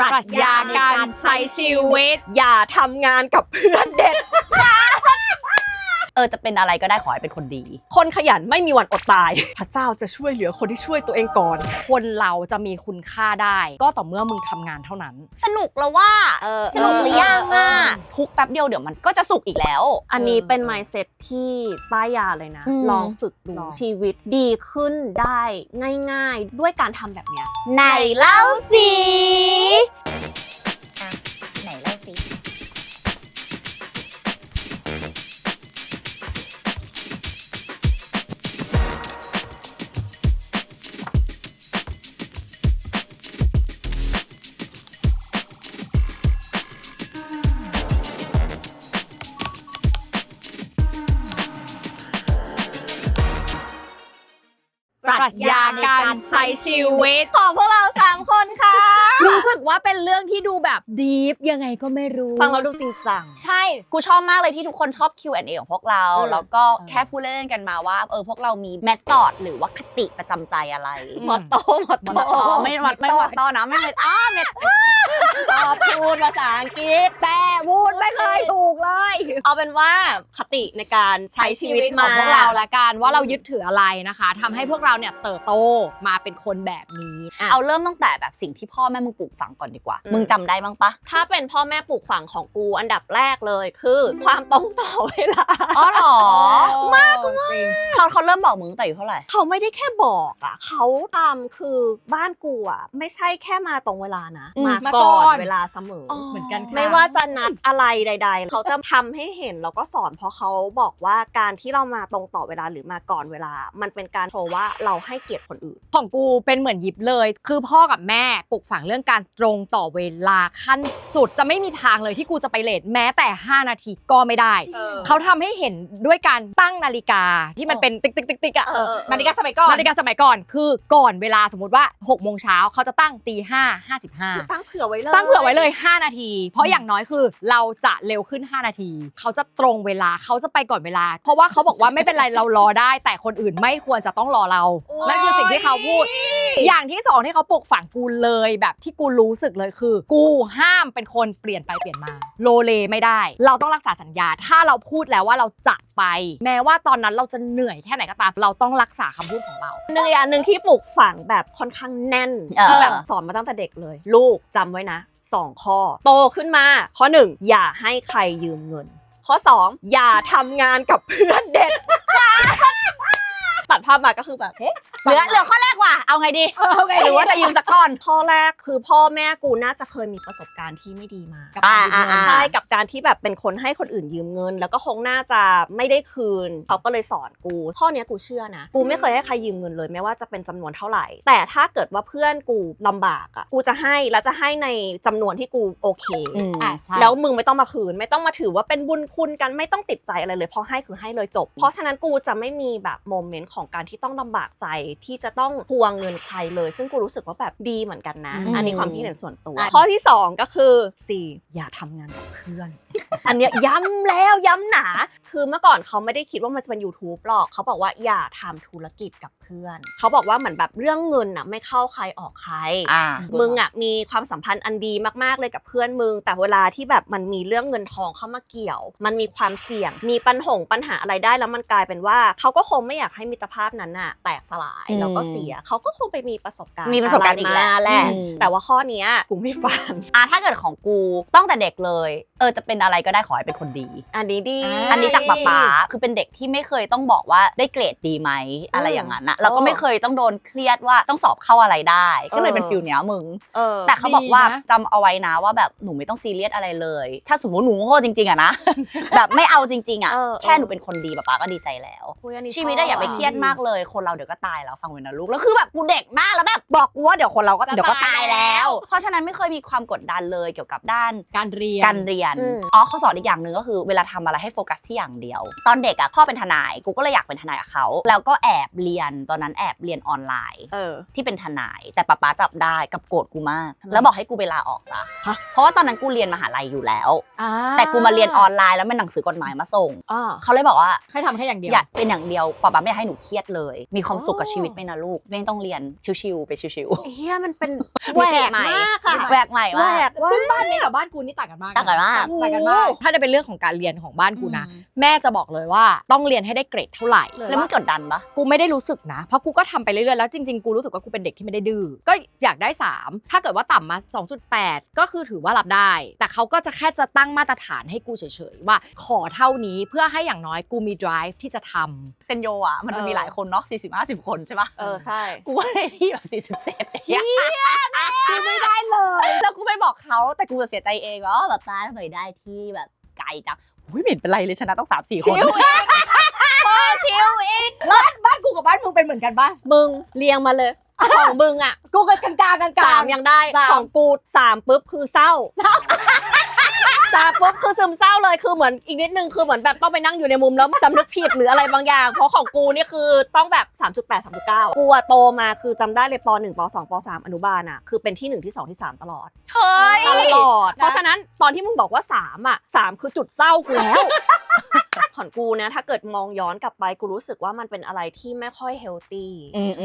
ปรัชญาการใช้ชีวิต อย่าทำงานกับเพื่อนเด็ด ออจะเป็นอะไรก็ได้ขอให้เป็นคนดี คนขยันไม่มีวันอดตาย พระเจ้าจะช่วยเหลือคนที่ช่วยตัวเองก่อน คนเราจะมีคุณค่าได้ ก็ต่อเมื่อมึงทำงานเท่านั้น สนุกแล้วว่าเออสนุกหรือยังอะเออทุกแป๊บเดียวเดี๋ยวมันก็จะสุกอีกแล้ว อันนี้เป็น mindset ที่ป้ายยาเลยนะ อืมลองฝึกดูลอง ชีวิตดีขึ้นได้ง่าย ๆ ด้วยการทำแบบเนี้ย ไหนเล่าสิ รัชญาการใช้ชีวิต ของพวกเราสามคนค่ะ รู้สึกว่าเป็นเรื่องที่ดูแบบดีฟยังไงก็ไม่รู้ ฟังแล้วดูจริงจัง ใช่ กูชอบมากเลยที่ทุกคนชอบ Q&A ของพวกเราเออแล้วก็ใช่แค่พูดเล่นๆกันมาว่า เออพวกเรามีแมทอดหรือว่าคติประจำใจอะไรหมดโตหมดมันโตอ๋อไม่ไม่ไม่หมดตอนนะไม่ไม่อ้าเม็ด ชอบพูดภาษาอังกฤษแต่พูดไม่เคยถูกเลย เอาเป็นว่าคติในการใช้ชีวิตขมาองพวกเราละกันว่าเรายึดถืออะไรนะคะทำให้พวกเราเนี่ยเติบโตมาเป็นคนแบบนี้อะเอาเริ่มตั้งแต่แบบสิ่งที่พ่อแม่มึงปลูกฝังก่อนดีกว่าอืมมึงจำได้บ้างปะถ้าเป็นพ่อแม่ปลูกฝังของกูอันดับแรกเลยคือ ความตรงต่อเวลาอ๋อเหรอมากมากจริงเขาเขาเริ่มบอกมึงตั้งแต่อายู่เท่าไหร่เขาไม่ได้แค่บอกอะเขาทำคือบ้านกูอะไม่ใช่แค่มาตรงเวลานะอืมมามาก่ก่ออนนเวลาเสมออเหมือนกันค่ะ ไม่ว่าจะนัดอะไรใด ๆ เขาจะทำให้เห็นแล้วก็สอนเพราะเขาบอกว่าการที่เรามาตรงต่อเวลาหรือมาก่อนเวลา มันเป็นการโชว์ว่าเราให้เกียรติคนอื่น ของกูเป็นเหมือนยิบเลย คือพ่อกับแม่ปลูกฝังเรื่องการตรงต่อเวลาขั้นสุดจะไม่มีทางเลยที่กูจะไปเลทแม้แต่ 5 นาทีก็ไม่ได้ เขาทำให้เห็นด้วยการตั้งนาฬิกาที่มันเป็นติ๊กติ๊กติ๊กติ๊กอะเออเออ นาฬิกาสมัยก่อนนาฬิกาสมัยก่อนคือก่อนเวลาสมมติว่า6โมงเช้าเขาจะตั้งตีห้าห้าสิบห้า คือตั้งเผื่อไว้เลย ตั้งเผื่อไว้เลย 5 นาที เพราะอย่างน้อยคือเราจะเร็วขึ้น 5 นาที เขาจะตรงเวลาเขาจะไปก่อนเวลา เพราะว่าเขาบอกว่าไม่เป็นไรเรารอได้ แต่คนอื่นไม่ควรจะต้องรอเรา นั่นคือสิ่งที่เขาพูด อย่างที่สองที่เขาปลูกฝังกูเลยแบบที่กูรู้สึกเลยคือ กูห้ามเป็นคนเปลี่ยนไปเปลี่ยนมา โลเลไม่ได้ เราต้องรักษาสัญญา ถ้าเราพูดแล้วว่าเราจะไป แม้ว่าตอนนั้นเราจะเหนื่อยแค่ไหนก็ตาม เราต้องรักษาคำพูดของเราหนึ่งอย่างหนึ่งที่ปลูกฝังแบบค่อนข้างแน่นเออที่แบบสอนมาตั้งแต่เด็กเลย ลูกจำไว้นะสองข้อ โตขึ้นมา ข้อหนึ่งอย่าให้ใครยืมเงิน ข้อสองอย่าทำงานกับเพื่อนเด็ดขาด ภาพมาก็คือแบบเฮ้เหลือเหลือข้อแรกว่ะเอาไงดีหรือว่าจะยืมสักก้อนข้อแรกคือพ่อแม่กูน่าจะเคยมีประสบการณ์ที่ไม่ดีมากับการยืมเงินอ่าใช่กับการที่แบบเป็นคนให้คนอื่นยืมเงิน แล้วก็คงน่าจะไม่ได้คืนเขาก็เลยสอนกู ข้อเนี้ยกูเชื่อนะ กูไม่เคยให้ใครยืมเงินเลยไม่ว่าจะเป็นจำนวนเท่าไหร่ แต่ถ้าเกิดว่าเพื่อนกูลำบากอะกูจะให้แล้วจะให้ในจำนวนที่กูโอเคอืมอะใช่แล้วมึงไม่ต้องมาคืน ไม่ต้องมาถือว่าเป็นบุญคุณกันไม่ต้องติดใจอะไรเลยเพราะให้คือให้เลยจบ เพราะฉะนั้นกูจะไม่มีแบบโมเมนต์ของการที่ต้องลำบากใจที่จะต้องทวงเงินใครเลย ซึ่งกูรู้สึกว่าแบบดีเหมือนกันนะ อืม อันนี้ความคิดเห็นส่วนตัวอะข้อที่สองก็คือสี่อย่าทำงานกับเพื่อน อันเนี้ยย้ำแล้วย้ำหนา คือเมื่อก่อนเขาไม่ได้คิดว่ามันจะเป็น YouTube หรอก เขาบอกว่าอย่าทำธุรกิจกับเพื่อน เขาบอกว่าเหมือนแบบเรื่องเงินน่ะไม่เข้าใครออกใคร อ่า มึงอะมีความสัมพันธ์อันดีมากๆเลยกับเพื่อนมึง แต่เวลาที่แบบมันมีเรื่องเงินทองเข้ามาเกี่ยว มันมีความเสี่ยง มีปัญหงปัญหาอะไรได้แล้วมันกลายเป็นว่า เขาก็คงไม่อยากให้มิตรภาพนั้นน่ะแตกสลายอืมแล้วก็เสียเขาก็คงไปมีประสบการณ์มีประสบการณ์อีกแล้วะไรมาแหละอืมแต่ว่าข้อเนี้ยกูไม่ฟังอะถ้าเกิดของกูตั้งแต่เด็กเลย เออจะเป็นอะไรก็ได้ขอให้เป็นคนดี อันนี้ดี อันนี้จากป๊าป๊าคือเป็นเด็กที่ไม่เคยต้องบอกว่าได้เกรดดีไหมอะไรอย่างนั้นนะแล้วก็ไม่เคยต้องโดนเครียดว่าต้องสอบเข้าอะไรได้ ก็เลยเป็นฟิลเนี้ยมึงเออแต่เขาบอกว่าดีนะจำเอาไว้นะว่าแบบหนูไม่ต้องซีเรียสอะไรเลย ถ้าสมมติหนูโง่จริงๆอะนะแบบไม่เอาจริงๆอะเออแค่หนูเป็นคนดีป๊าป๊าก็ดีใจแล้วอุ๊ยอันนี้ชีวิตอะชบอย่าไปเครียดมากเลย คนเราเดี๋ยวก็ตายแล้วฟังไว้นะลูกแล้วคือแบบกูเด็กมากแล้วแบบบอกกูว่าเดี๋ยวคนเราก็จะเดี๋ยวก็ตายแล้วตายแล้วเพราะฉะนั้นไม่เคยมีความกดดันเลยเกี่ยวกับด้าน การเรียน การเรียน อืม อ๋อเขาสอนอีกอย่างหนึ่งก็คือเวลาทำอะไรให้โฟกัสที่อย่างเดียว ตอนเด็กอะพ่อเป็นทนาย กูก็เลยอยากเป็นทนายกับเขา แล้วก็แอบเรียน ตอนนั้นแอบเรียนออนไลน์เออ ที่เป็นทนาย แต่ป๊าป๊าจับได้กับโกรธกูมาก ทำไม แล้วบอกให้กูไปลาออกซะฮะเพราะว่าตอนนั้นกูเรียนมหาลัยอยู่แล้ว อ่าแต่กูมาเรียนออนไลน์แล้วมันหนังสือกฎหมายมาส่ง อ่าเขาเลยบอกว่าให้ทำแค่อย่างเดียว อยากเป็นอย่างเดียวป๊าป๊าไม่อยากให้หนูเคเครียดเลย มีความสุขกับชีวิตไปนะลูกไม่ต้องเรียนชิวๆไปชิวเฮียมันเป็นๆแหวกมากอะแหวกใหม่แหวมาก กว่าซึ่งบ้านนี้กับบ้านกูนี่ต่างกันมากะต่างกันมาก ต่างกันมาก ถ้าจะเป็นเรื่องของการเรียนของบ้านกูนะ แม่จะบอกเลยว่าต้องเรียนให้ได้เกรดเท่าไหร่แล้วมันกดดันปะ กูไม่ได้รู้สึกนะ เพราะกูก็ทำไปเรื่อยๆแล้วจริงๆ กูรู้สึกว่ากูเป็นเด็กที่ไม่ได้ดื้อ ก็อยากได้ 3 ถ้าเกิดว่าต่ำมา 2.8 ก็คือถือว่ารับได้ แต่เขาก็จะแค่จะตั้งมาตรฐานให้กูเฉยๆ ว่าขอเท่านี้เพื่อให้อย่างน้อยกูมี drive ที่จะทำ เซนโยอะมันจะมีหลายคนเนาะ40 50คนใช่ปะเออใช่กูว่าได้ที่แบบ47เฮียกูไม่ได้เลยแล้วกูไปบอกเขาแต่กูจะเสียใจเองว่าแบบตาทำไมได้ที่แบบไกลจังอุ้ยไม่เห็นเป็นไรเลยชนะต้องสามสี่คนชิวอีกพ่อชิวอีกบ้านกูกับบ้านมึงเป็นเหมือนกันปะมึงเรียงมาเลยของมึงอะ กูก็กลางๆกลางๆสามยังได้สามของกูสามปุ๊บคือเศร้าสาม ปุ๊บคือซึมเศร้าเลยคือเหมือนอีกนิดนึงคือเหมือนแบบต้องไปนั่งอยู่ในมุมแล้วสำนึกผิดหรืออะไรบางอย่าง เพราะของกูนี่คือต้องแบบ 3.8 3.9กูอะโตมาคือจำได้เลยป .1 ป .2 ป .3 อนุบาลอะคือเป็นที่1ที่2ที่3 ตลอดเฮ้ยตลอด เพราะฉะนั้นตอนที่มึงบอกว่า3อะ3คือจุดเศร้ากูแล้ว ของกูนะถ้าเกิดมองย้อนกลับไปกูรู้สึกว่ามันเป็นอะไรที่ไม่ค่อยเฮลตี้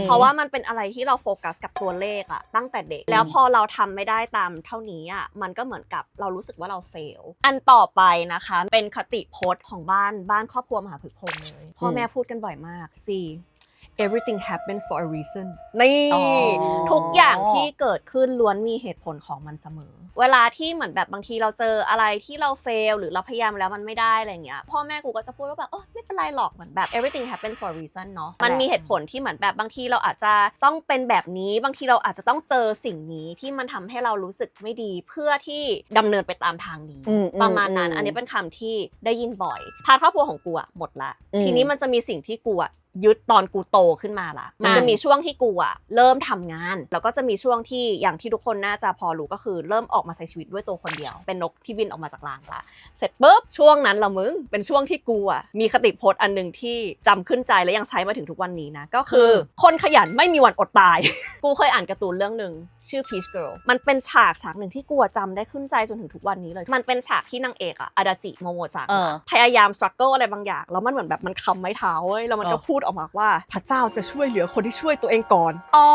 เพราะว่ามันเป็นอะไรที่เราโฟกัสกับตัวเลขอะตั้งแต่เด็ก แล้วพอเราทำไม่ได้ตามเท่านี้อะมันก็เหมือนกับเรารู้สึกว่าเราเฟลอันต่อไปนะคะ เป็นคติพจน์ของบ้านบ้านครอบครัวมหาภึกพงษ์เลยพ่อแม่พูดกันบ่อยมาก C everything happens for a reason นี่อ๋อ ทุกอย่างที่เกิดขึ้นล้วนมีเหตุผลของมันเสมอ เวลาที่เหมือนแบบบางทีเราเจออะไรที่เราเฟลหรือเราพยายามแล้วมันไม่ได้อะไรเงี้ยพ่อแม่กูก็จะพูดว่าแบบเออไม่เป็นไรหรอกเหมือนแบบ everything happens for a reason เนาะมันมีเหตุผลที่เหมือนแบบบางทีเราอาจจะต้องเป็นแบบนี้ บางทีเราอาจจะต้องเจอสิ่งนี้ที่มันทำให้เรารู้สึกไม่ดีเพื่อที่ดำเนินไปตามทางนี้ อืมอืมประมาณนั้นอืมอันนี้เป็นคำที่ได้ยินบ่อย พาร์ทครอบครัวของกูอะหมดละ อืม ทีนี้มันจะมีสิ่งที่กูอะ ยึดตอนกูโตขึ้นมาละมันจะอ่ามีมีช่วงที่กูอะเริ่มทำงาน แล้วก็จะมีช่วงที่อย่างที่ทุกคนน่าจะพอรู้ก็คือเริ่มออกมาใช้ชีวิตด้วยตัวคนเดียว เป็นนกที่บินออกมาจากรังละเสร็จปุ๊บช่วงนั้นละมึงเป็นช่วงที่กูอะมีคติพจน์อันหนึ่งที่จำขึ้นใจและยังใช้มาถึงทุกวันนี้นะก็คือคนขยันไม่มีวันอดตาย กูเคยอ่านการ์ตูนเรื่องหนึ่งชื่อ Peach Girl มันเป็นฉากฉากหนึ่งที่กูอะจำได้ขึ้นใจจนถึงทุกวันนี้เลย มันเป็นฉากที่นางเอกอะอาดาจิโมโมจังเออพยายามสครั g เกิลอะไรบางอย่างแล้วมันเหมือนแบบมันคำไม้เท้าเว้ยแล้วมันก็เออพูดออกมาว่าพระเจ้าจะช่วยเหลือคนที่ช่วยตัวเองก่อน อ๋อ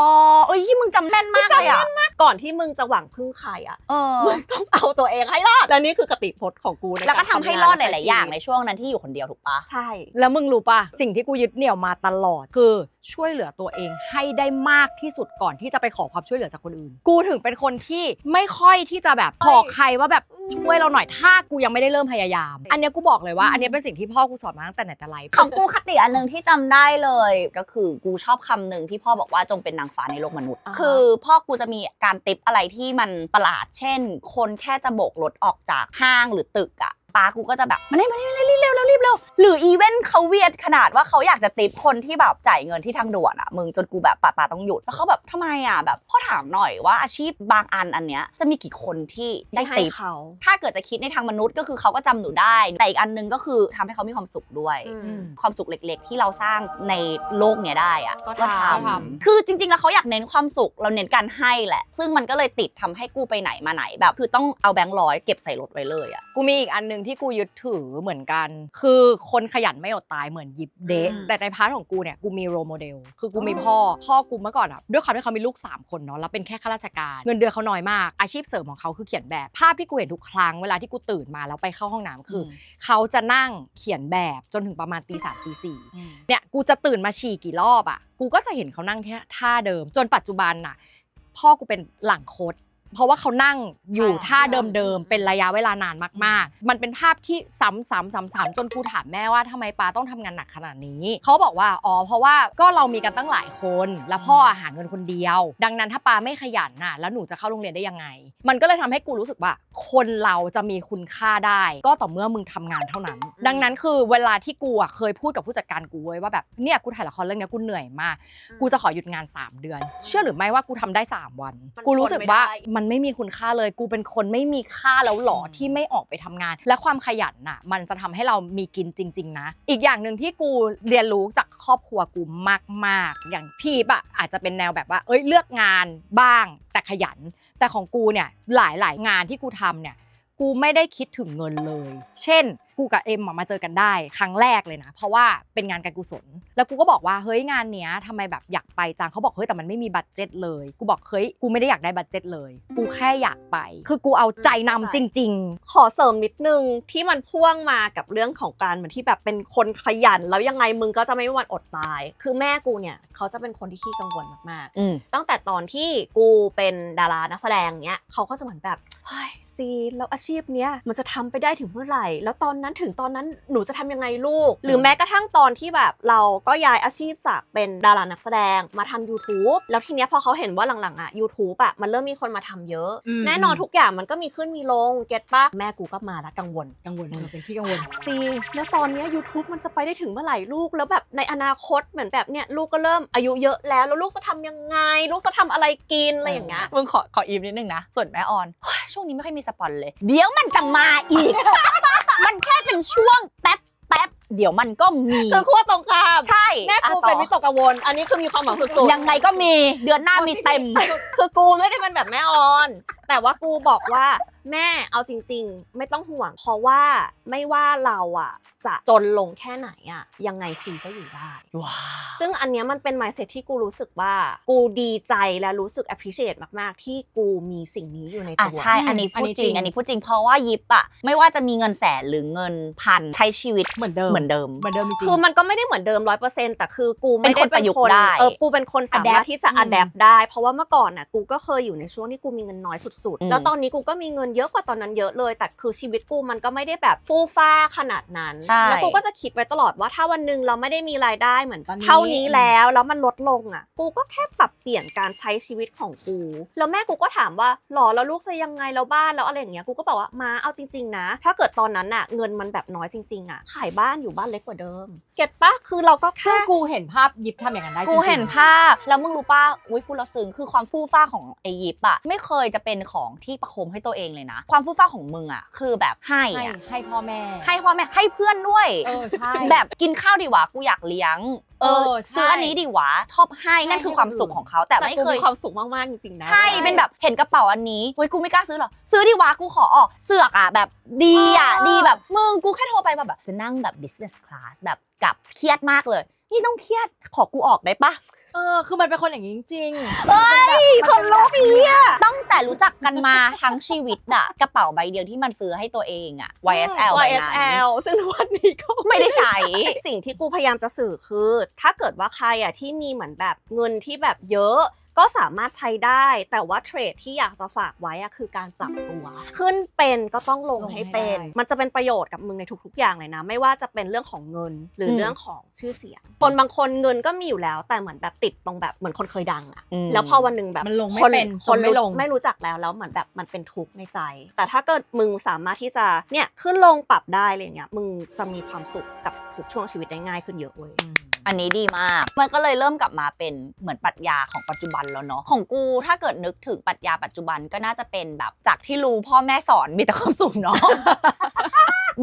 เอ้ยมึงจำแม่นมากเลยอะก่อนที่มึงจะหวังพึ่งใครอะเออมึงต้องเอาตัวเองให้รอดและนี่คือคติพจน์ของกูในแล้วก็ารทำให้งนรอดหและลายๆอย่างชีในวิตช่วงนั้นที่อยู่คนเดียวถูกปะ ใช่ แล้วมึงรู้ปะสิ่งที่กูยึดเหนี่ยวมาตลอดคือช่วยเหลือตัวเองให้ได้มากที่สุดก่อนที่จะไปขอความช่วยเหลือจากคนอื่น กูถึงเป็นคนที่ไม่ค่อยที่จะแบบขอใครว่าแบบช่วยเราหน่อยถ้ากูยังไม่ได้เริ่มพยายาม อันเนี้ยกูบอกเลยว่าอันเนี้ยเป็นสิ่งที่พ่อกูสอนมาตั้งแต่ไหนแต่ไรของกูคติอันหนึ่งที่จำได้เลย ก็คือกูชอบคำหนึ่งที่พ่อบอกว่าจงเป็นนางฟ้าในโลกมนุษย์อ่าฮะคือพ่อกูจะมีการติปอะไรที่มันประหลาด เช่น คนแค่จะโบกรถออกจากห้างหรือตึกอะ ป้ากูก็จะแบบมานี่มานี่มานี่รีบเร็วเร็วรีบเร็วหรืออีเวนต์เขาเวียดขนาดว่าเขาอยากจะติปคนที่แบบจ่ายเงินที่ทางด่วนอะมึงจนกูแบบป้าป้าต้องหยุดแล้วเขาแบบทำไมอะแบบพ่อถามหน่อยว่าอาชีพบางอันอันเนี้ยจะมีกี่คนที่ได้ให้ติปเขาถ้าเกิดจะคิดในทางมนุษย์ก็คือเขาก็จำหนูได้ แต่อีกอันหนึงก็คือทำให้เขามีความสุขด้วยอืมความสุขเล็ก ๆ ที่เราสร้างในโลกเนี้ยได้อะก็ทำก็ทำคือจริง ๆ แล้วเขาอยากเน้นความสุขเราเน้นการให้แหละ ซึ่งมันก็เลยติดทำให้กูไปไหนมาไหนแบบ คือต้องเอาแบงค์ร้อยเก็บใส่รถไว้เลยอะกูมีอีกอันหนึ่งที่กูยึดถือเหมือนกัน คือคนขยันไม่อดตายเหมือนยิบเดะอืมแต่ในพาร์ทของกูเนี่ยกูมีโรโมเดล คือกูมีพ่อ พ่อกูเมื่อก่อนอะด้วยความที่เขามีลูก 3 คนเนาะแล้วเป็นแค่ข้าราชการเงินเดือนเขาน้อยมากอาชีพเสริมของเขาคือเขียนแบบภาพที่กูเห็นทุกครั้งเวลาที่กูตื่นมาแล้วไปเข้าห้องน้ำคืออเขาจะนั่งเขียนแบบจนถึงประมาณตีสามตีสี่เนี่ยกูจะตื่นมาฉี่กี่รอบอะกูก็จะเห็นเขานั่งแค่ท่าเดิม จนปัจจุบันน่ะพ่อกูเป็นหลังโคด เพราะว่าเขานั่งอยู่ท่าเดิมๆเป็นระยะเวลานานมากๆ มันเป็นภาพที่ซ้ำๆๆๆจนกูถามแม่ว่าทำไมปาต้องทำงานหนักขนาดนี้เขาบอกว่าอ๋อเพราะว่าก็เรามีกันตั้งหลายคน แล้วพ่อหาเงินคนเดียว ดังนั้นถ้าปาไม่ขยันน่ะแล้วหนูจะเข้าโรงเรียนได้ยังไง มันก็เลยทำให้กูรู้สึกว่า คนเราจะมีคุณค่าได้ ก็ต่อเมื่อมึงทำงานเท่านั้น ดังนั้นคือเวลาที่กูอะเคยพูดกับผู้จัดการกูเว้ยว่าแบบเนี่ยกูถ่ายละครเรื่องเนี้ยกูเหนื่อยมาก กูจะขอหยุดงาน 3 เดือน เชื่อหรือไม่ว่ากูทำได้ 3วันมัน กูรู้สึกว่าทนไม่ได้มันไม่มีคุณค่าเลย กูเป็นคนไม่มีค่าแล้วหรอที่ไม่ออกไปทำงาน และความขยันน่ะ มันจะทำให้เรามีกินจริง ๆ นะ อีกอย่างหนึ่งที่กูเรียนรู้จากครอบครัวกูมาก ๆ อย่างพี่ปะอาจจะเป็นแนวแบบว่า เอ้ยเลือกงานบ้าง แต่ขยัน แต่ของกูเนี่ยหลายๆงานที่กูทำเนี่ยกูไม่ได้คิดถึงเงินเลย เช่น กูกับเอ็มอะมาเจอกันได้ครั้งแรกเลยนะ เพราะว่าเป็นงานการกุศล แล้วกูก็บอกว่าเฮ้ยงานเนี้ยทำไมแบบอยากไปจังเขาบอกเฮ้ยแต่มันไม่มีบัตเจ็ตเลย กูบอกเฮ้ยกูไม่ได้อยากได้บัตเจ็ตเลย กูแค่อยากไป คือกูเอาใจนำจริงขอเสริมนิดนึงที่มันพ่วงมากับเรื่องของการเหมือนที่แบบเป็นคนขยัน แล้วยังไงมึงก็จะไม่มีวันอดตาย คือแม่กูเนี่ยเขาจะเป็นคนที่ขี้กังวลมากอืม ๆ ตั้งแต่ตอนที่กูเป็นดารานักแสดงเนี้ยเขาก็จะเหมือนแบบเฮ้ยซีแล้วอาชีพเนี้ยมันจะทำไปได้ถึงเมื่อไหร่ แล้วตอนนั้นถึงตอนนั้นหนูจะทำยังไงลูก หรือแม้กระทั่งตอนที่แบบเราก็ย้ายอาชีพจากเป็นดารานักแสดงมาทำ YouTube แล้วทีเนี้ยพอเขาเห็นว่าหลังๆอะ YouTube อะมันเริ่มมีคนมาทำเยอะอืมแน่นอนทุกอย่างมันก็มีขึ้นมีลงเก็ตปะแม่กูก็มาแล้วกังวลๆกังวลมันเป็นขี้กังวลซีแล้วตอนเนี้ย YouTube มันจะไปได้ถึงเมื่อไหร่ลูกแล้วแบบในอนาคตเหมือนแบบเนี้ยลูกก็เริ่มอายุเยอะแล้วแล้วลูกจะทำยังไง ลูกจะทำอะไรกินอะไรอย่างเงี้ยมึงขอขออีฟนิดนึงนะส่วนแม่ออนเฮ้ยช่วงนี้ไม่ค่อยมีสปอนเลย เดี๋ยวมันจะมาอีก มันแค่เป็นช่วงแป๊บแป๊บ เดี๋ยวมันก็มีคือขั้วตรงข้ามใช่แม่กูอะต่อเป็นวิตกกังวล อันนี้คือมีความหวังสุดๆยังไงก็มีเดือนหน้ามีเต็ม คือกูไม่ได้เป็นแบบแม่ออน แต่ว่ากูบอกว่าแม่เอาจริง ๆ ไม่ต้องห่วง เพราะว่าไม่ว่าเราอะ จะจนลงแค่ไหนอะ ยังไงซีก็อยู่ได้ ว้าซึ่งอันเนี้ยมันเป็น mindset ที่กูรู้สึกว่า กูดีใจและรู้สึก appreciate มาก ๆ ที่กูมีสิ่งนี้อยู่ในอะตัว ใช่อันนี้อันพูดนี้จริจริงงอันนี้พูดจริงเพราะว่ายิปอะไม่ว่าจะมีเงินแสนหรือเงินพันใช้ชีวิตเหมือนเดิมเหมือนเดิม เหมือนเดิมจริง คือมันก็ไม่ได้เหมือนเดิมร้อยเปอร์เซ็นต์แต่คือกูไม่ได้เป็นคนประยุกต์ได้เออกูเป็นคนสามารถ Adapt ที่จะอืม adapt ได้ เพราะว่าเมื่อก่อนน่ะกูก็เคยอยู่ในช่วงที่กูมีเงินน้อยสุดอืมๆแล้วตอนนี้กูก็มีเงินเยอะกว่าตอนนั้นเยอะเลย แต่คือชีวิตกูมันก็ไม่ได้แบบฟู่ฟ้าขนาดนั้นใช่แล้วกูก็จะคิดไว้ตลอดว่าถ้าวันหนึ่งเราไม่ได้มีรายได้เหมือนตอนนี้เท่านี้แล้วแล้วมันลดลงอะ กูก็แค่ปรับเปลี่ยนการใช้ชีวิตของกู แล้วแม่กูก็ถามว่าหรอแล้วลูกจะยังไงแล้วบ้านแล้วอะไรอย่างเงี้ยกูก็บอกว่ามาเอาจริง ๆ นะ ถ้าเกิดตอนนั้นอะเงินมันแบบน้อยจริงๆอะขายบ้านอยู่บ้านเล็กกว่าเดิม เก็ตปะคือเราก็ซึ่แค่งกูเห็นภาพยิบทำอย่างนั้นได้จริกูงๆเห็นภาพ แล้วมึงรู้ป่ะอุ้ยพูดแล้วซึ้งคือความฟู่ฟ้าของไอยิปอะไม่เคยจะเป็นของที่ประโคมให้ตัวเองเลยนะ ความฟู่ฟ้าของมึงอะคือแบบให้ให้อะให้พ่อแม่ให้พ่อแม่ให้เพื่อนด้วย เออใช่ แบบกินข้าวดีวะกูอยากเลี้ยงเออเออใช่ ซื้ออันนี้ดีวะชอบให้นั่นคือความสุขของเขาแต่แต่ไม่กูเคยมีความสุขมากๆจริงๆนะ ใช่เป็นแบบเห็นกระเป๋าอันนี้เฮ้ยกูไม่กล้าซื้อหรอกซื้อดีวะกูขอออกเสือกอะแบบดีอะเออ ดีแบบมึงกูแค่โทรไปแบบจะนั่งแบบ business class แบบกลับเครียดมากเลย นี่ต้องเครียดขอกูออกได้ปะเออ คือมันเป็นคนอย่างนี้จริงๆเอ้ยคนลุกอีอะตั้งแต่รู้จักกันมาทั้งชีวิตอะกระเป๋าใบเดียวที่มันซื้อให้ตัวเองอะ YSL ใบนั้น YSL ซึ่งวันนี้ก็ไม่ได้ใช้ สิ่งที่กูพยายามจะสื่อคือ ถ้าเกิดว่าใครอะที่มีเหมือนแบบเงินที่แบบเยอะ ก็สามารถใช้ได้ แต่ว่าเทรดที่อยากจะฝากไว้อะคือการปรับตัว ขึ้นเป็นก็ต้องลงลงให้ให้เป็นได้มันจะเป็นประโยชน์กับมึงในทุกๆ อย่างเลยนะ ไม่ว่าจะเป็นเรื่องของเงินหรืออมเรื่องของชื่อเสียง คนบางคนเงินก็มีอยู่แล้ว แต่เหมือนแบบติดตรงแบบเหมือนคนเคยดังอะอืมแล้วพอวันหนึ่งแบบมันลงไม่คนเป็นคนจนไม่ลงไม่รู้จักแล้วแล้วเหมือนแบบมันเป็นทุกข์ในใจ แต่ถ้าเกิดมึงสามารถที่จะเนี่ยขึ้นลงปรับได้อะไรอย่างเงี้ยมึงจะมีความสุขกับทุกช่วงชีวิตได้ง่ายขึ้นเยอะเว้ย อันนี้ดีมาก มันก็เลยเริ่มกลับมาเป็นเหมือนปรัชญาของปัจจุบันแล้วเนาะ ของกูถ้าเกิดนึกถึงปรัชญาปัจจุบันก็น่าจะเป็นแบบจากที่รู้พ่อแม่สอนมีแต่ความสุขเนาะ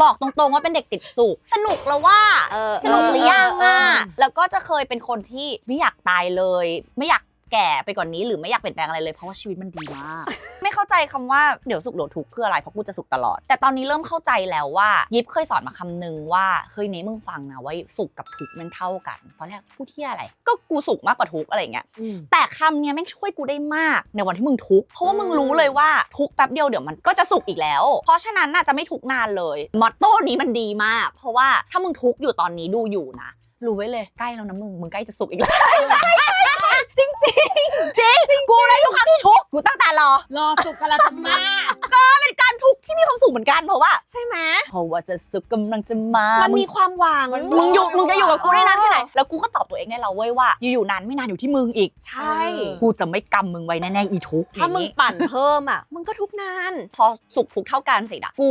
บอกตรงๆว่าเป็นเด็กติดสุข สนุกแล้วว่า เออสนุกหรือยังเอออะเออ แล้วก็จะเคยเป็นคนที่ไม่อยากตายเลย ไม่อยาก แก่ไปกว่านนี้หรือไม่อยากเปลี่ยนแปลงอะไรเลยเพราะว่าชีวิตมันดีมาก ไม่เข้าใจคำว่าเดี๋ยวสุขเดี๋ยวทุกข์คืออะไรเพราะกูจะสุขตลอด แต่ตอนนี้เริ่มเข้าใจแล้วว่า ยิปเคยสอนมาคำนึงว่าเฮ้ยเนมึงฟังนะว่าสุขกับทุกข์แมันเท่ากัน ตอนแรกพูดเที่ยอะไร ก็กูสุขมากกว่าทุกข์อะไรอย่างเงี้ยอืมแต่คำเนี้ยแม่งช่วยกูได้มากในวันที่มึงทุกข์เพราะว่ามึงรู้เลยว่าทุกข์แป๊บเดียวเดี๋ยวมันก็จะสุขอีกแล้ว เพราะฉะนั้นน่ะจะไม่ทุกข์นานเลยมอตโต้นี้มันดีมาก เพราะว่าถ้ามึงทุกข์อยู่ตอนนี้ดูอยู่นะรู้ไว้เลยใกล้แล้วนะมึงมึงใกล้จะสุขอีกแล้วใช่ใช่ ใช่จริงจริงจริง กูเลยทุกครั้งที่ทุกข์กูตั้งแต่รอ รอสุกกันแล้วจะมาเป็นการทุกข์ที่มีความสุขเหมือนกันเพราะว่า ใช่ไหมเพราะว่าจะสุขกำลังจะมา มันมึมีงความหวัง มึงอยู่มึงจะอยู่กับกูได้นานแค่ไหนแล้วกูก็ตอบตัวเองได้แล้วเว้ยว่า อยู่ๆนานไม่นานอยู่ที่มึงอีกใช่ กูจะไม่กำมึงไว้แน่ๆอีทุกข์ถ้ามึงอย่นี้ปั่นเพิ่มอะ มึงก็ทุกนาน พอสุขทุกข์เท่ากันสินะกู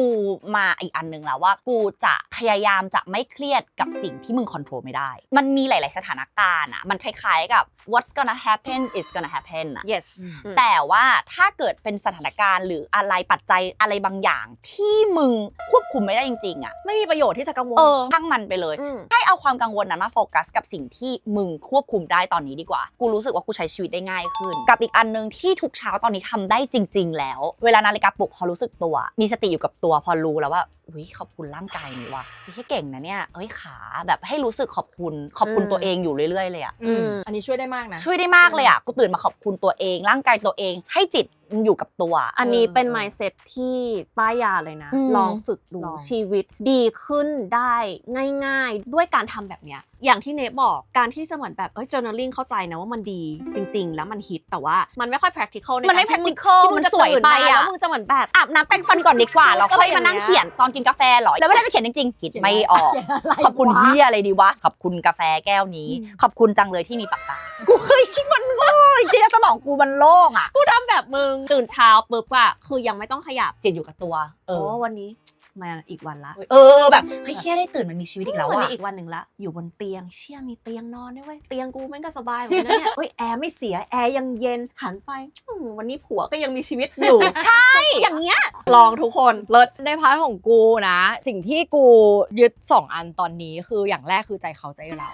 มาอีกอันหนึงแล้วว่า กูจะพยายามจะไม่เครียดกับสิ่งที่มึงควบคุมไม่ได้ มันมีหลาย ๆ สถานการณ์อะมันคล้ายๆกับ what's gonna happen is gonna happen อะ yes อืมอืมแต่ว่าถ้าเกิดเป็นสถานการณ์หรืออะไรปัจจัยอะไรบางอย่าง ที่มึงควบคุมไม่ได้จริงๆอะไม่มีประโยชน์ที่จะกังวลเออทั้งมันไปเลยมให้เอาความกังวลนั้นมาโฟกัสกับสิ่งที่มึงควบคุมได้ตอนนี้ดีกว่า กูรู้สึกว่ากูใช้ชีวิตได้ง่ายขึ้น กับอีกอันหนึงที่ทุกเช้าตอนนี้ทำได้จริง ๆ แล้ว เวลานาฬิกาปลุกพอรู้สึกตัว มีสติอยู่กับตัวพอรู้แล้วว่า อุ้ยขอบคุณร่างกายนี่ว่ะที่เก่งนะเนี่ย เอ้ยขาแบบให้รู้สึกขอบคุณ ขอบคุณอืมตัวเองอยู่เรื่อยๆเลยอะอืมอืมอันนี้ช่วยได้มากนะ ช่วยได้มากเลยอะกูตื่นมาขอบคุณตัวเอง ร่างกายตัวเองให้จิต อยู่กับตัว อันนี้เป็นเออ mindset ที่ป้ายยาเลยนะ อืมลองฝึกดูลอง ชีวิตดีขึ้นได้ง่ายๆ ด้วยการทำแบบเนี้ย อย่างที่เนทบอกการที่จะเหมือนแบบเอ้ย journaling เข้าใจนะว่ามันดีจริง ๆ แล้วมันฮิตแต่ว่ามันไม่ค่อย practical ในมันไม่ การที่ง practical ที่งมันจะสวยตื่นไปมาอะแล้วมึงจะเหมือนแบบ อาบน้ำแปรงฟันก่อนดีกว่าแล้วค่อยมานั่งก็เลยอย่างเงี้ยเขียนตอนกินกาแฟเหรอแล้วเวลาไปเขียนจริงๆคิดไม่ออก เขียนอะไรขอบคุณวะ เฮียอะไรดีวะ ขอบคุณกาแฟแก้วนี้ อืม ขอบคุณจังเลยที่มีปากกา กูเคยคิดมันโง่จริงๆสมองกูมันโล่งอะ กูทำแบบมึงตื่นเช้าปุ๊บอะคือยังไม่ต้องขยับจิตอยู่กับตัว เอโอ้อวันนี้มาอีกวันละเออแบบเฮ้ยเฮียได้ตื่นมันมีชีวิตอีกแล้ววันอะนี้อีกวันหนึ่งละ อยู่บนเตียงเชี่ยมีเตียงนอนด้วยเว้ยเตียงกูแม่งก็สบายเหมือนกันนะเนี่ยเฮ้ยแอร์ไม่เสียแอร์ยังเย็นหันไปอืมวันนี้ผัวก็ยังมีชีวิตอยู่ ใช่ อย่างเงี้ยลองทุกคนเลิศ ในพาร์ทของกูนะ สิ่งที่กูยึดสองอันตอนนี้คืออย่างแรกคือใจเขาใจเรา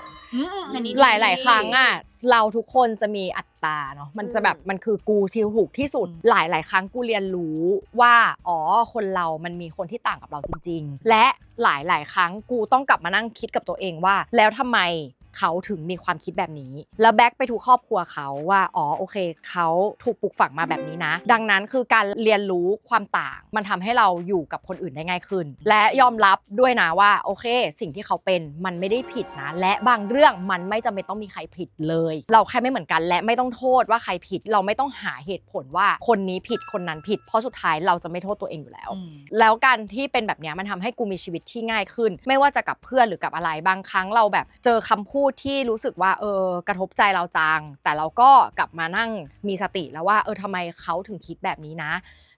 หลายๆ ครั้งอะ เราทุกคนจะมีอัตราเนาะมันจะแบบมันคือกูที่ถูกที่สุดหลายๆครั้งกูเรียนรู้ว่าอ๋อคนเรามันมีคนที่ต่างกับเราจริง ๆ และหลายๆครั้งกูต้องกลับมานั่งคิดกับตัวเองว่า แล้วทำไม เขาถึงมีความคิดแบบนี้ แล้วแบ็กไปทุกครอบครัวเขาว่าอ๋อโอเค เขาถูกปลูกฝังมาแบบนี้นะ ดังนั้นคือการเรียนรู้ความต่าง มันทำให้เราอยู่กับคนอื่นได้ง่ายขึ้น และยอมรับด้วยนะว่าโอเค สิ่งที่เขาเป็นมันไม่ได้ผิดนะ และบางเรื่องมันไม่จำเป็นต้องมีใครผิดเลย เราแค่ไม่เหมือนกันและไม่ต้องโทษว่าใครผิด เราไม่ต้องหาเหตุผลว่าคนนี้ผิดคนนั้นผิด เพราะสุดท้ายเราจะไม่โทษตัวเองอยู่แล้ว แล้วการที่เป็นแบบเนี้ยมันทำให้กูมีชีวิตที่ง่ายขึ้น ไม่ว่าจะกับเพื่อนหรือกับอะไรบางครั้งเราแบบเจอคำพูดูดที่รู้สึกว่าเออกระทบใจเราจังแต่เราก็กลับมานั่งมีสติแล้วว่าเออทำไมเขาถึงคิดแบบนี้นะ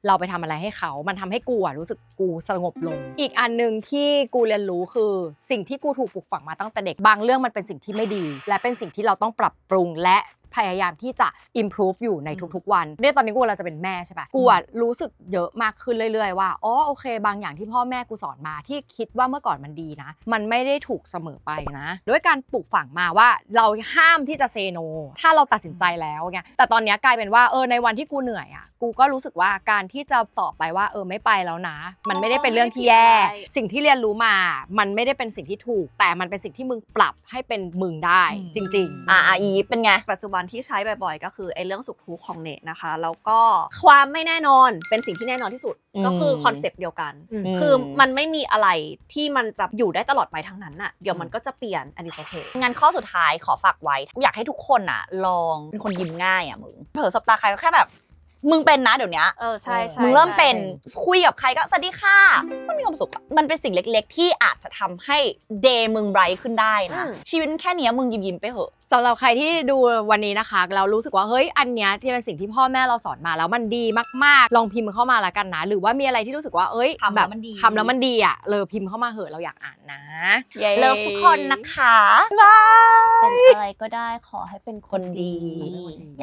เราไปทำอะไรให้เขา มันทำให้กูอะรู้สึกกูสงบลง อีกอันหนึ่งที่กูเรียนรู้คือ สิ่งที่กูถูกปลูกฝังมาตั้งแต่เด็กบางเรื่องมันเป็นสิ่งที่ไม่ดี และเป็นสิ่งที่เราต้องปรับปรุงและพยายามที่จะ improve อยู่ในทุกๆ วันเนี่ยตอนนี้กูเราจะเป็นแม่ใช่ปะกูอะรู้สึกเยอะมากขึ้นเรื่อยๆ ว่า อ๋อ โอเค บางอย่างที่พ่อแม่กูสอนมาที่คิดว่าเมื่อก่อนมันดีนะ มันไม่ได้ถูกเสมอไปนะ ด้วยการปลูกฝังมาว่าเราห้ามที่จะเซโน ถ้าเราตัดสินใจแล้วไงแต่ตอนเนี้ยกลายเป็นว่า เออ ในวันที่กูเหนื่อยอะกูก็รู้สึกว่าการที่จะตอบไปว่าเออไม่ไปแล้วนะ มันไม่ได้เป็นเรื่องที่แย่ใช่สิ่งที่เรียนรู้มา มันไม่ได้เป็นสิ่งที่ถูก แต่มันเป็นสิ่งที่มึงปรับให้เป็นมึงได้อืมจริง ๆ อ่าอีฟเป็นไง ปัจจุบันที่ใช้บ่อยๆ ก็คือไอ้เรื่องสุขทุกข์ของเนทนะคะ แล้วก็ความไม่แน่นอนเป็นสิ่งที่แน่นอนที่สุดอืมก็คือคอนเซปต์เดียวกันอืมคือมันไม่มีอะไรที่มันจะอยู่ได้ตลอดไปทั้งนั้นน่ะ เดี๋ยวมันก็จะเปลี่ยน อันนี้โอเค งั้นข้อสุดท้ายขอฝากไว้ กูอยากให้ทุกคนอะ ลองเป็นคนยิ้มง่ายอะมึง เผลอสบตาใครก็แค่แบบ มึงเป็นนะเดี๋ยวนี้เออใช่ใช่มึงเริ่มเป็นใช่คุยกับใครก็สวัสดีค่ะ มันมีความสุขอะมันเป็นสิ่งเล็ก ๆ ที่อาจจะทำให้เดย์มึงไบรท์ขึ้นได้นะชีวิตแค่เนี้ยมึงยิ้มๆไปเหอะ สำหรับใครที่ดูวันนี้นะคะ เรารู้สึกว่าเฮ้ยอันเนี้ยที่เป็นสิ่งที่พ่อแม่เราสอนมาแล้วมันดีมากๆ ลองพิมพ์เข้ามาละกันนะ หรือว่ามีอะไรที่รู้สึกว่าเอ้ยทำแล้วบบมันดี ทำแล้วมันดีอะเลยพิมพ์เข้ามาเหอะเราอยากอ่านนะเย้เลิฟทุกคนนะคะ บาย เป็นอะไรก็ได้ขอให้เป็นคนดี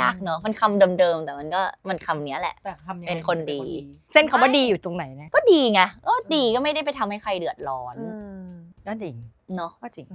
ยากเนอะมันคำเดิมๆ แต่มันก็มันคำเนี้ยแหละ แต่ทำยังไงเป็นคนดี เส้นคำว่าดีอยู่ตรงไหนเนี่ยก็ดีไงก็ดีก็ไม่ได้ไปทำให้ใครเดือดร้อนอืมก็จริงเนาะ ก็จริง